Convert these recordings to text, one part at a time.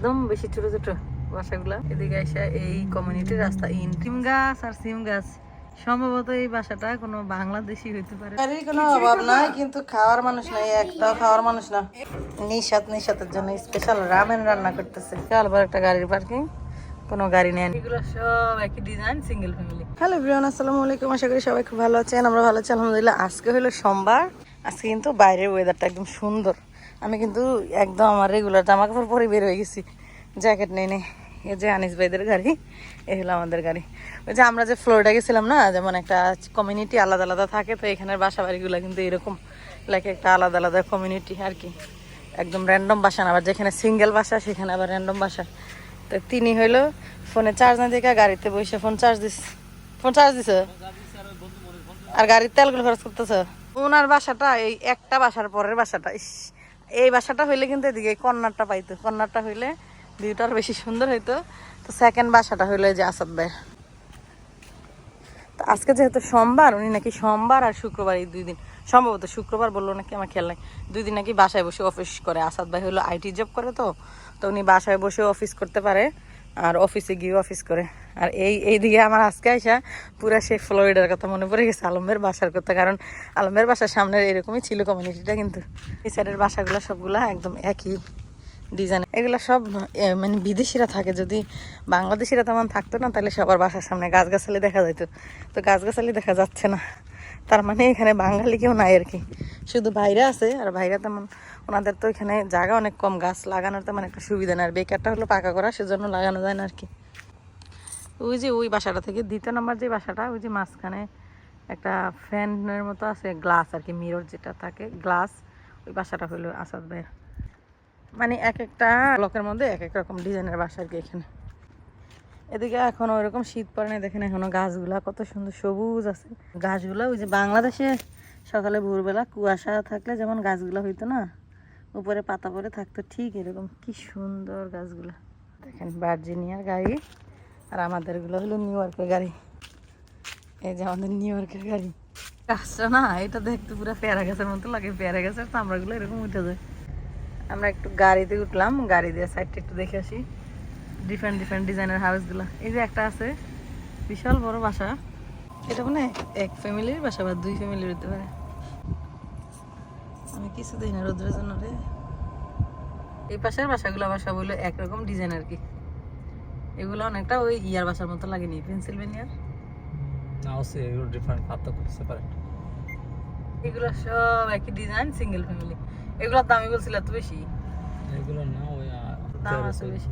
একদম বেশি ছোট ছোট বাসাগুলা। এদিকে এসে এই কমিউনিটির রাস্তা ইন্টিম গাছ আর সিম গাছ। সম্ভবত এই বাসাটা কোনো বাংলাদেশি হইতে পারে। গাড়ির কোনো অভাব নাই কিন্তু খাওয়ার মানুষ নাই একটাও খাওয়ার মানুষ না। নিশাত নিশাতের জন্য স্পেশাল রামেন রান্না করতেছে। আবার একটা গাড়ির পার্কিং কোনো গাড়ি নেই। এগুলো সব একই design single family hello Brian আসসালামু আলাইকুম। আশা করি সবাই খুব ভালো আছেন। আমরা ভালো আছি আলহামদুলিল্লাহ। আজকে হলো সোমবার। আজকে কিন্তু বাইরের ওয়েদারটা একদম সুন্দর। আমি কিন্তু একদম আমার রেগুলার জামা কাপড় পরে বের হয়ে গেছি। জ্যাকেট নেই নেই। এই যে আনিস ভাইদের গাড়ি এ হলো আমাদের গাড়ি। ওই যে আমরা যে ফ্লোরিডা গেছিলাম না, যেমন একটা কমিউনিটি আলাদা আলাদা থাকে, তো এখানের বাসা বাড়িগুলো কিন্তু এরকম। লাইক একটা আলাদা আলাদা কমিউনিটি আর কি। একদম র্যান্ডম বাসা না, আবার যেখানে সিঙ্গেল বাসা, সেখানে আবার র্যান্ডম বাসা। তো তিনি হইল ফোনে চার্জ না দিয়ে গাড়িতে বসে ফোন চার্জ দিস ফোন চার্জ দিছ? আর গাড়ির তেলগুলো খরচ করতেছ? ওনার বাসাটা, এই একটা বাসার পরের বাসাটা, ইস। এই বাসাটা হইলে কিন্তু এদিকে কর্নারটা পাইতো। কর্নারটা হইলে ভিউটার বেশি সুন্দর হইতো। তো সেকেন্ড বাসাটা হইল যে আসাদ ভাই তো আজকে যেহেতু সোমবার, উনি নাকি সোমবার আর শুক্রবার এই দুই দিন। সম্ভবত শুক্রবার বলল নাকি, আমার খেয়াল নাই। দুই দিন নাকি বাসায় বসে অফিস করে। আসাদ ভাই হলো আইটি জব করে তো। তো উনি বাসায় বসে অফিস করতে পারে। আর অফিসে গিয়ে অফিস করে। আর এই এইদিকে আমার আজকে আসা পুরা সেই ফ্লোরিডার কথা মনে পড়ে গেছে, আলমের বাসার কথা। কারণ আলমের বাসার সামনে এরকমই ছিল কমিউনিটিটা কিন্তু। এই সাইডের বাসাগুলো সবগুলা একদম একই। ডিজাইন এগুলো সব মানে বিদেশিরা থাকে। যদি বাংলাদেশিরা তেমন থাকতো না, তাহলে সবার বাসার সামনে গাছগাছালি দেখা যেত। তো গাছগাছালি দেখা যাচ্ছে না। তার মানে এখানে বাঙালি কেউ নাই আর কি। শুধু বাইরে আছে, আর বাইরে তেমন, ওনাদের তো এখানে জায়গা অনেক কম, গাছ লাগানোর তেমন একটা সুবিধা না আর বেকারটা হলো পাকা করা, সেজন্য লাগানো যায় না আর কি। ওই যে ওই বাসাটা থেকে, দ্বিতীয় নম্বর যে বাসাটা, ওই যে মাঝখানে একটা ফ্যানের মতো আছে, গ্লাস আর কি, মিরর যেটা থাকে, গ্লাস। ওই বাসাটা হলো আসাদ ভাইয়ের। মানে এক একটা ব্লকের মধ্যে এক এক রকম ডিজাইনের বাসা আর কি এখানে। এদিকে এখনও ওইরকম শীত পড়ে না দেখেন এখনও গাছগুলা কত সুন্দর সবুজ আছে। গাছগুলা ওই যে বাংলাদেশে সকালে, ভোরবেলা কুয়াশা থাকলে যেমন গাছগুলা হইতো না, উপরে পাতা পরে থাকতো, ঠিক এরকম। কি সুন্দর গাছগুলা। দেখেন ভার্জিনিয়ার গাড়ি আর আমাদেরগুলো হলো নিউ ইয়র্কের গাড়ি। এই যে আমাদের নিউ ইয়র্কের গাড়ি। গাছটা না, এটা দেখতে পুরো পেয়ারা গাছের মতো লাগে, পেয়ারা গাছের চামড়াগুলো এরকম উঠে যায়। আমরা একটু গাড়িতে উঠলাম গাড়ি দিয়ে সাইডটা একটু দেখে আসি। ডিফারেন্ট ডিফারেন্ট ডিজাইনের হাউসগুলো এই যে একটা আছে বিশাল বড় বাসা। এটা মানে এক ফ্যামিলির বাসা বা দুই ফ্যামিলির হতে পারে। আমি কিছু দিই না রোদ্রের জন্য রে। এই পাশের বাসাগুলো বাসা বলে একরকম ডিজাইন আর কি। এগুলো অনেকটা ওই ইয়ার বাসার মতো লাগেনি পেন্সিলভেনিয়ার অবশ্যই এগুলো ডিফারেন্ট পার্থক্য করতে পারে এগুলো সব একই ডিজাইন সিঙ্গেল ফ্যামিলি এগুলোর বলছিল এত বেশি? এগুলো না ওই দাম আছে বেশি।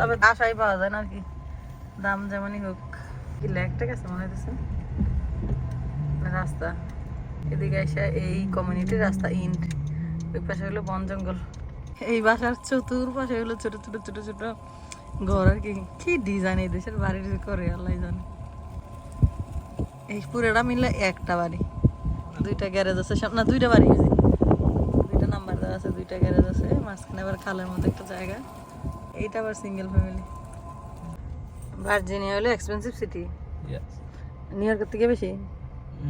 তবে আশাই পাওয়া যায় না আর কি। দাম যেমনই হোক। কি ল্যাকটা গেছে মনে হইতেছে। রাস্তা। এদিকে এসে এই কমিউনিটির রাস্তা ইন্ড ওই পাশে হলো বন জঙ্গল। এই বাসার চতুর্পাশে হলো ছোট ছোট ছোট ছোট ঘর আর কি। কি ডিজাইন এই দেশের বাড়ির করে আল্লাহ জানে। এই পুরোটা মিললে একটা বাড়ি। দুইটা গ্যারেজ আছে সামনে দুইটা বাড়ি হয়েছে দুইটা নাম্বার দেওয়া আছে দুইটা গ্যারেজ আছে মাঝখানে আবার খালের মতো একটা জায়গা। এইটা আবার সিঙ্গেল ফ্যামিলি ভার্জিনিয়া হলো এক্সপেন্সিভ সিটি নিউ ইয়র্কের থেকে বেশি?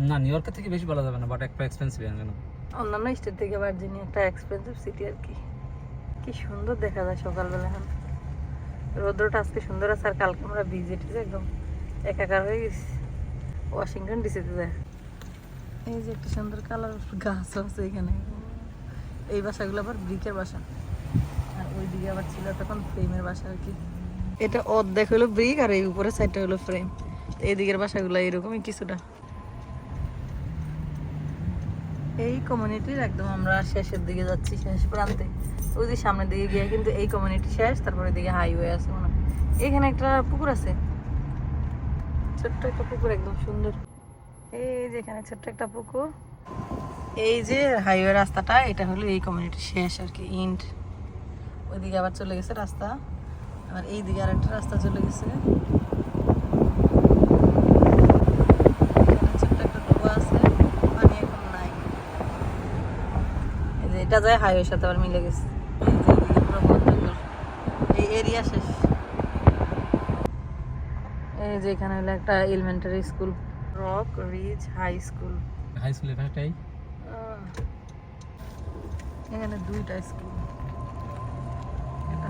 না নিউ ইয়র্কের থেকে বেশি বলা যাবে না বাট একটা এক্সপেন্সিভ কেন অন্যান্য স্টেট থেকে ভার্জিনিয়া একটা এক্সপেন্সিভ সিটি আর কি। কি সুন্দর দেখা যায় সকালবেলা এখন। রোদ্রটা আজকে সুন্দর আছে আর কালকে আমরা ভিজিটে একদম একাকার হয়ে গেছি। ওয়াশিংটন ডিসিতে যায় এই যে একটা সুন্দর কালার গাছ আছে এখানে। এই বাসাগুলো আবার ব্রিকের বাসা। ওইদিকে আবার ছিল তখন ফ্রেমের বাসা আর কি। এটা অর্ধেক হলো ব্রিক আর এই উপরে সাইডটা হলো ফ্রেম এইদিকের বাসাগুলো এরকমই কিছুটা। এই কমিউনিটির একদম আমরা শেষের দিকে যাচ্ছি শেষ প্রান্তে। ওই যে সামনের দিকে গিয়ে কিন্তু এই কমিউনিটি শেষ তারপরে এদিকে হাইওয়ে আছে মনে। এখানে একটা পুকুর আছে। ছোট্ট একটা পুকুর একদম সুন্দর। এই যে এখানে ছোট্ট একটা পুকুর। এই যে হাইওয়ে রাস্তাটা এটা হলো এই কমিউনিটি শেষ আর কি ইন্ড ওইদিকে আবার চলে গেছে রাস্তা। আবার এই দিকে আরেকটা রাস্তা চলে গেছে। এটা যায় হাইওয়ের সাথে আবার মিলে গেছে। এই এরিয়া শেষ। এই যে এখানে হলো একটা elementary school Rock Ridge high school high স্কুলের পাশটাই এখানে দুইটা স্কুল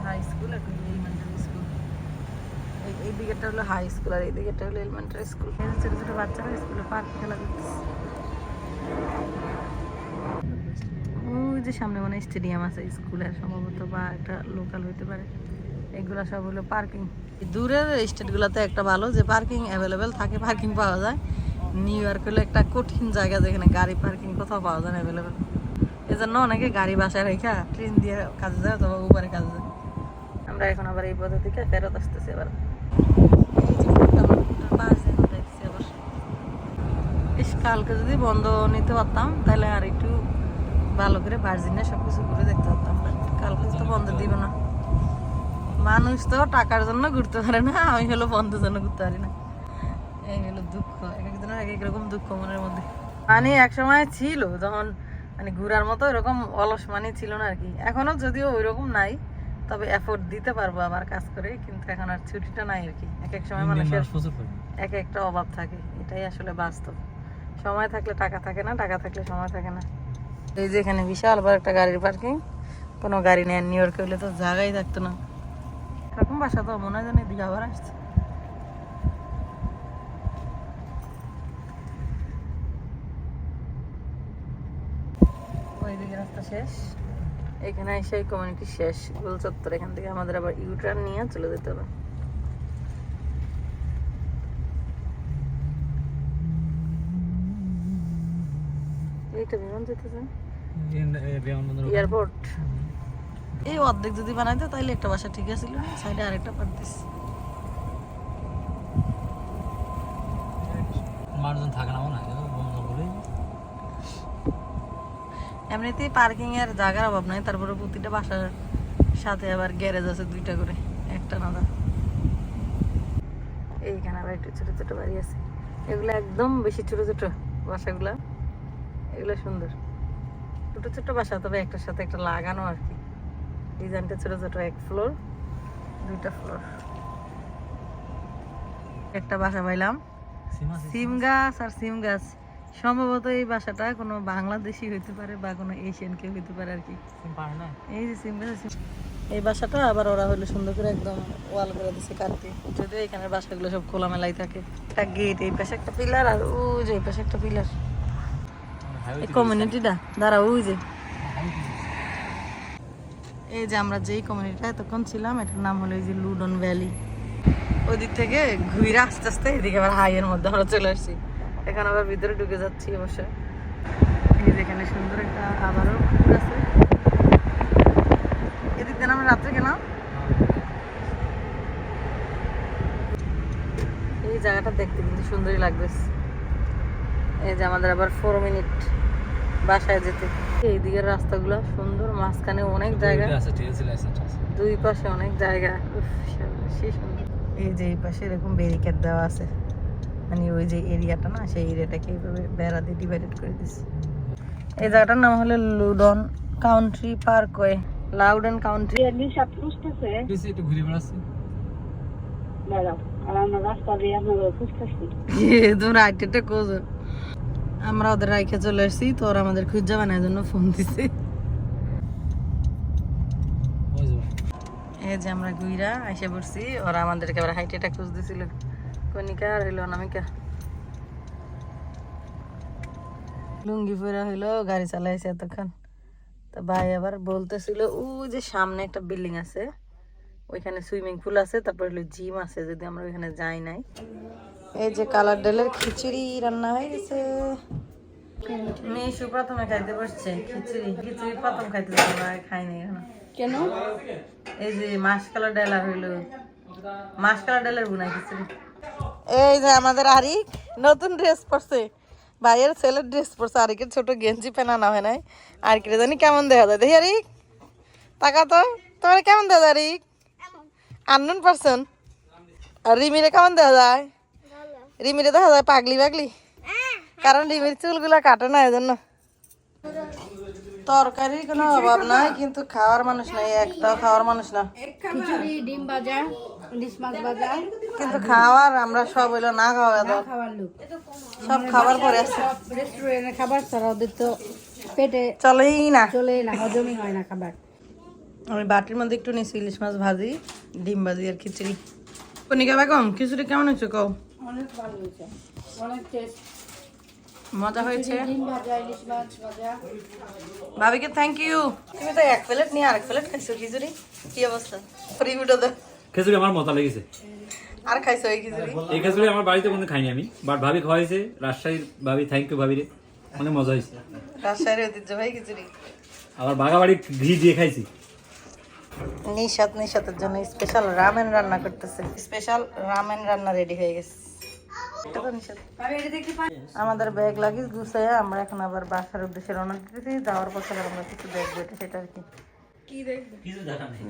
হাই স্কুল একটা এলিমেন্টারি স্কুল এই দিকেরটা হলো হাই স্কুল আর এই দিকেরটা হলো এলিমেন্টারি স্কুল ছোট ছোট বাচ্চারা স্কুলে পার্ক খেলা করতেছে। ওই যে সামনে মানে স্টেডিয়াম আছে স্কুলের সম্ভবত বা একটা লোকাল হইতে পারে। এগুলা সব হলো পার্কিং দূরের স্টেটগুলোতে একটা ভালো যে পার্কিং অ্যাভেলেবেল থাকে পার্কিং পাওয়া যায়। নিউ ইয়র্ক হলো একটা কঠিন জায়গা যেখানে গাড়ি পার্কিং কোথাও পাওয়া যায় না অ্যাভেলেবেল এই জন্য অনেকে গাড়ি বাসায় রেখা ট্রেন দিয়ে কাজে যায় অথবা উপরে কাজে যায়। আমরা এখন আবার এই পথে থেকে ফেরত আসতেছি আবার। কালকে যদি বন্ধ নিতে পারতাম, তাহলে আর একটু ভালো করে ভার্জিনে সব কিছু দেখতে পারতাম কালকে তো বন্ধ দিব না। মানুষ তো টাকার জন্য ঘুরতে পারে না, আমি হলো বন্ধের জন্য ঘুরতে পারি না। এই হলো দুঃখ, এক একজনের এক এক রকম দুঃখ মনের মধ্যে। মানে এক সময় ছিল, যখন মানে ঘুরার মতো এরকম অলস মানে ছিল না আর কি। এখনও যদিও ওই রকম নাই তবে এফোর্ট দিতে পারব আবার কাজ করে কিন্তু এখন আর ছুটিটা নাই আর কি। এক এক সময় মানুষের এক একটা অভাব থাকে এটাই আসলে বাস্তব। সময় থাকলে টাকা থাকে না টাকা থাকলে সময় থাকে না। এই যে এখানে বিশাল বড় একটা গাড়ির পার্কিং কোনো গাড়ি নেই নিউ ইয়র্কে হলে তো জায়গাই থাকতো না। এরকম বাসা তো মনে হয় জানি দিকে আবার আসছে। ওইদিকে রাস্তা শেষ। এখানে এসে কমিউনিটি শেষ। গোল চত্বর, এখান থেকে আমাদের আবার ইউটার্ন নিয়ে চলে যেতে হবে। এইটা। এয়ারপোর্ট এই অর্ধেক যদি তাহলে একটা বাসা ঠিক সাইডে আরেকটা থাকে না বন জঙ্গলে এমনিতেই পার্কিং এর জায়গার অভাব নাই তারপরে প্রতিটা বাসার সাথে আবার গ্যারেজ আছে দুইটা করে একটা না এইখানে আবার একটু ছোট ছোট বাড়ি আছে। এগুলো একদম বেশি ছোট ছোট বাসাগুলা। এগুলো সুন্দর। ছোট ছোট বাসা তবে একটার সাথে একটা লাগানো আর কি। ডিজাইনটা ছোট ছোট এক ফ্লোর দুইটা ফ্লোর একটা বাসা পাইলাম। সিম গাছ আর সিম গাছ। সম্ভবত এই বাসাটা কোনো বাংলাদেশি হইতে পারে বা কোনো এশিয়ান কেউ হইতে পারে আর কি। এই যে সিম গাছ এই বাসাটা আবার ওরা হলো সুন্দর করে একদম ওয়াল করে দিছে কাটতে। যদিও এখানের বাসাগুলো সব খোলামেলাই থাকে। একটা গেট এই পাশে একটা পিলার আর ওই যে এই পাশে একটা পিলার এই কমিউনিটিটা দাঁড়া ওই যে। এই যে আমরা যেই কমিউনিটিটা এতক্ষণ ছিলাম এটার নাম হলো এই যে লুডন ভ্যালি। ওই দিক থেকে ঘুরে আস্তে আস্তে এদিকে আবার হাইয়ের মধ্যে আমরা চলে আসছি। এখন আবার ভিতরে ঢুকে যাচ্ছি অবশ্য। এই যে এখানে সুন্দর একটা আবারও পুকুর আছে। এদিক দিয়ে আমরা রাত্রে গেলাম? এই জায়গাটা দেখতে কিন্তু সুন্দরই লাগতেছে। এই যে আমাদের আবার ফোর মিনিট বাসায় যেতে। এই দিকের রাস্তাগুলো সুন্দর মাঝখানে অনেক জায়গা। দুই পাশে অনেক জায়গা। এই যে এই পাশে এরকম ব্যারিকেড দেওয়া আছে। মানে ওই যে এরিয়াটা না সেই এরিয়াটাকে এইভাবে বেড়া দিয়ে ডিভাইডেড করে দিচ্ছে এই জায়গাটার নাম হলো Loudoun country parkway Loudoun country. বেশি একটু ঘুরে বেড়াচ্ছি। আমরা ওদের রাইখে চলে আসছি তো ওরা আমাদের খুঁজা বানার জন্য ফোন দিছে। এই যে আমরা গুইরা এসে পড়ছি ওরা আমাদেরকে আবার হাইটেটা খুঁজ দিছিল কনিকা আর হইল অনামিকা লুঙ্গি পরা হইল গাড়ি চালাইছে এতক্ষণ। তো ভাই আবার বলতেছিল ও যে সামনে একটা বিল্ডিং আছে ওইখানে সুইমিং পুল আছে তারপর হলো জিম আছে যদি আমরা ওইখানে যাই নাই। এই যে কালার ডালের খিচুড়ি রান্না হয়ে গেছে। মেশু প্রথমে খাইতে বসছে খিচুড়ি খিচুড়ি প্রথম খাইতে আমরা খাইনি এখনও। কেন? এই যে মাসকালা ডাল আর হইল মাসকালা ডালের বুনা খিচুড়ি। এই যে আমাদের আরিক নতুন ড্রেস পরছে। ভাইয়ের ছেলের ড্রেস পরছে, আরিকের ছোট গেঞ্জি পেনানো হয় নাই। আরিকের জানি কেমন দেখা যায়। দেখি আরিক টাকা তো। তোমার কেমন দেখা যায় আরিক? Unknown person? আর রিমিরে কেমন দেখা যায়? রিমিরে দেখা যায় পাগলি পাগলি? কারণ রিমির চুলগুলা কাটে না এজন্য। তরকারির কোনো অভাব নাই, কিন্তু খাওয়ার মানুষ নাই একটা খাওয়ার মানুষ না। খিচুড়ি ডিম ভাজা ইলিশ মাছ ভাজা কিন্তু খাওয়ার আমরা সব হইল না খাওয়া খাওয়ার লোক। সব খাবার পরে আছে সব রেস্টুরেন্টের খাবার ছাড়া ওদের তো পেটে চলেই না। চলে না হজমই হয় না খাবার। আমি বাটির মধ্যে একটু নিয়েছি ইলিশ মাছ ভাজি ডিম ভাজি আর খিচুড়ি। কনিকা বেগম খিচুড়ি কেমন হয়েছে কও? অনেক ভালো হয়েছে অনেক টেস্ট মজা হয়েছে? ভাবিকে থ্যাংক ইউ তুমি তো এক প্লেট নিয়ে আরেক প্লেট খাইছো খিচুড়ি? কি অবস্থা? রিভিউটা দাও খেজুরি আমার মজা লেগেছে। আর খাইছো এই খিচুড়ি? এই খেজুরি আমার বাড়িতে কোনো খাইনি আমি বাট ভাবি খাওয়াইছে রাজশাহীর ভাবি থ্যাংক ইউ ভাবি রে অনেক মজা হয়েছে। রাজশাহীর ঐতিহ্যবাহী খিচুড়ি। আবার বাগাবাড়ি ঘি দিয়ে খাইছি। নিশাত নিশাতের জন্য স্পেশাল রামেন রান্না করতেছে। স্পেশাল রামেন রান্না রেডি হয়ে গেছে। আমাদের ব্যাগ লাগিস গুছাই আমরা এখন আবার বাসার উদ্দেশ্যে রওনা দিতেছি। যাওয়ার পথে আমরা কিছু ব্যাগ এটা সেটা আর কি।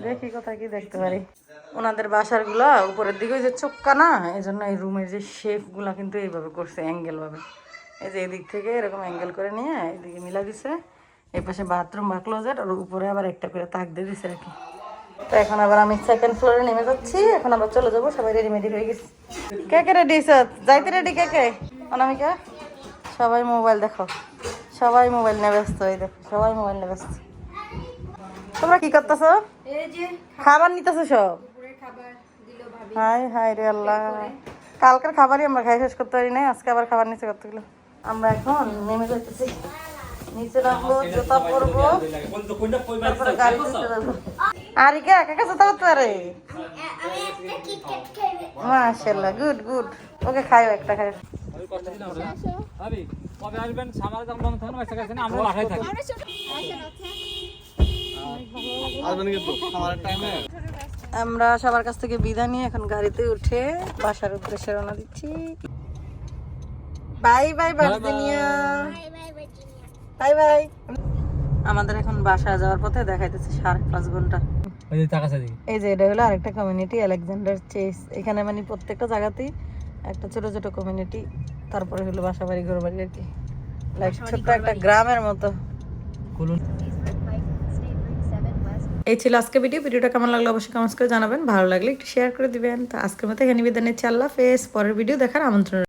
দেখি কোথায় কি দেখতে পারি। ওনাদের বাসারগুলা উপরের দিকে ওই যে চোক্কা না এই জন্য এই রুমের যে শেপগুলা কিন্তু এইভাবে করছে অ্যাঙ্গেল ভাবে। এই যে এদিক থেকে এরকম অ্যাঙ্গেল করে নিয়ে এদিকে মিলা দিছে। এই পাশে বাথরুম বা ক্লোজেট আর উপরে আবার একটা করে তাক দিয়ে দিছে আর কি। তো এখন আবার আমি সেকেন্ড ফ্লোরে নেমে যাচ্ছি। এখন আবার চলে যাব সবাই রেডি মেডি হয়ে গেছে। কে কে রেডি যাইতে রেডি কে কে? অনামিকা সবাই মোবাইল দেখো। সবাই মোবাইল নিয়ে ব্যস্ত এই দেখো সবাই মোবাইল নিয়ে ব্যস্ত। তোমরা কি করতেছো? খাবার নিতেছো সব? হাই হাই রে আল্লাহ। কালকের খাবারই আমরা খাই শেষ করতে পারি নাই আজকে আবার খাবার নিচে করতে গেলো। আমরা এখন নেমে যাইতেছি। নিচে নামবো জুতা পরবো। আর কে একা কাছে তো করতে পারে? মাশাল্লাহ গুড গুড ওকে খাইও একটা খাই কবে আসবেন? সামারে যখন বন্ধ থাকবেন বাচ্চা আমরা সবার কাছ থেকে বিদায় নিয়ে এখন গাড়িতে উঠে বাসার উদ্দেশ্যে রওনা দিচ্ছি। Bye bye Virginia. Bye bye আমাদের এখন বাসা যাওয়ার পথে দেখাইতেছে সাড়ে পাঁচ ঘণ্টা এই যে এটা হলো আরেকটা কমিউনিটি আলেকজান্ডার চেস এখানে মানে প্রত্যেকটা জায়গাতেই একটা ছোট ছোট কমিউনিটি তারপরে হলো বাসা বাড়ি ঘর বাড়ি আর কি। লাইক ছোট্ট একটা গ্রামের মতো। এই ছিল আজকে ভিডিও ভিডিওটা কেমন লাগল অবশ্যই কমেন্টস করে জানাবেন। ভালো লাগলে একটু শেয়ার করে দিবেন। তো আজকের মতো এখানে বিদায় নিচ্ছি। আল্লাহ ফেস পরের ভিডিও দেখার আমন্ত্রণ